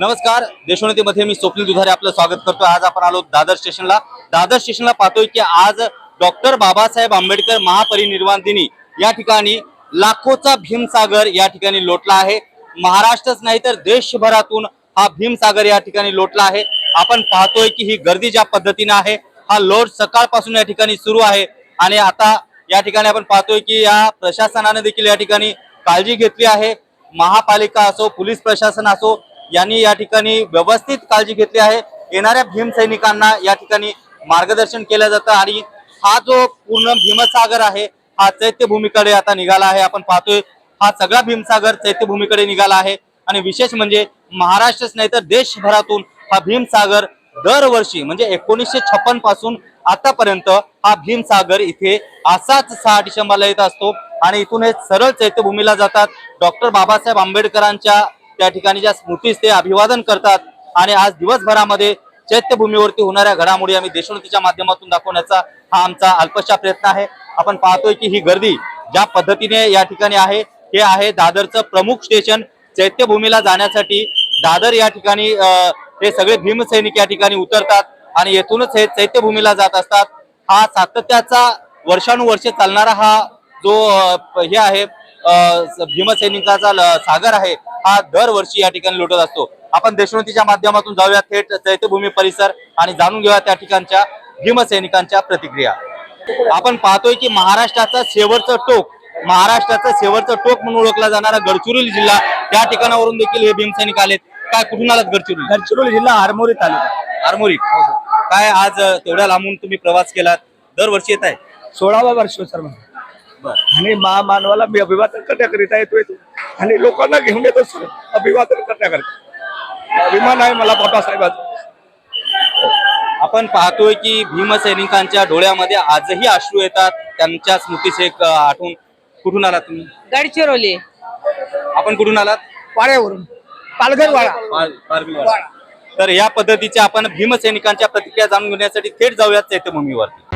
नमस्कार देशोन्नतीमध्ये मी स्वप्नील दुधारे आपलं स्वागत करतो. आज आपण आलो दादर स्टेशनला. दादर स्टेशनला पाहतोय की आज डॉक्टर बाबासाहेब आंबेडकर महापरिनिर्वाण दिनी या ठिकाणी लाखोचा भीमसागर या ठिकाणी लोटला आहे. महाराष्ट्रच नाही तर देशभरातून हा भीमसागर या ठिकाणी लोटला आहे. आपण पाहतोय की ही गर्दी ज्या पद्धतीने आहे हा लोट सकाळपासून या ठिकाणी सुरू आहे. आणि आता या ठिकाणी आपण पाहतोय की या प्रशासनाने देखील या ठिकाणी काळजी घेतली आहे. महापालिका असो पोलीस प्रशासन असो यांनी या ठिकाणी व्यवस्थित काळजी घेतली आहे. येणाऱ्या भीमसैनिकांना या ठिकाणी मार्गदर्शन केलं जातं आणि हा जो पूर्ण भीमसागर आहे हा चैत्यभूमीकडे आता निघाला आहे. आपण पाहतोय हा सगळा भीमसागर चैत्यभूमीकडे निघाला आहे. आणि विशेष म्हणजे महाराष्ट्रच नाही तर देशभरातून हा भीमसागर दरवर्षी म्हणजे एकोणीसशे छप्पनपासून आतापर्यंत हा भीमसागर इथे असाच सहा डिसेंबरला येत असतो. आणि इथून हे सरळ चैत्यभूमीला जातात. डॉक्टर बाबासाहेब आंबेडकरांच्या त्या ठिकाणी ज्या स्मृतीस ते अभिवादन करतात आणि आज दिवसभरामध्ये चैत्यभूमीवरती होणाऱ्या घडामोडी आम्ही देशोन्नतीच्या माध्यमातून दाखवण्याचा हा आमचा अल्पशा प्रयत्न आहे. आपण पाहतोय की ही गर्दी ज्या पद्धतीने या ठिकाणी आहे हे आहे दादरचं प्रमुख स्टेशन. चैत्यभूमीला जाण्यासाठी दादर या ठिकाणी हे सगळे भीमसैनिक या ठिकाणी उतरतात आणि येथूनच हे चैत्यभूमीला जात असतात. हा सातत्याचा वर्षानुवर्षे चालणारा हा जो हे आहे भीमसैनिकाचा ल- सागर आहे हा दरवर्षी या ठिकाणी लोटत असतो. आपण देशोन्नतीच्या माध्यमातून जाऊया. थेट चैत्यभूमी परिसर आणि जाणून घेऊया त्या ठिकाणच्या भीमसैनिकांच्या प्रतिक्रिया. आपण पाहतोय की महाराष्ट्राचं शेवटचं टोक महाराष्ट्राचं शेवटचं टोक म्हणून ओळखला जाणारा गडचिरोली जिल्हा त्या ठिकाणावरून देखील हे भीमसैनिक आलेत. काय कुठून आलात गडचिरोली? गडचिरोली जिल्हा आरमोरी तालुका. आरमोरी. काय आज तेवढ्या लांबून तुम्ही प्रवास केलात? दरवर्षी येत आहे सोळावा वर्ष सर. बर. आणि महामानवाला मी अभिवादन करण्याकरिता येतोय तो आणि लोकांना घेऊन येतो सर अभिवादन करण्याकरिता. अभिमान आहे मला बाबासाहेबांचा आपण पाहतोय की भीमसैनिकांच्या डोळ्यामध्ये आजही अश्रू येतात. त्यांच्या स्मृतीचे एक अं, आठवण कुठून आलात तुम्ही? गडचिरोली. आपण कुठून आलात? वाड्यावरून पालघर वाडा. तर या पद्धतीच्या आपण भीमसैनिकांच्या प्रतिक्रिया जाणून घेण्यासाठी थेट जाऊयात चैत्यभूमीवरती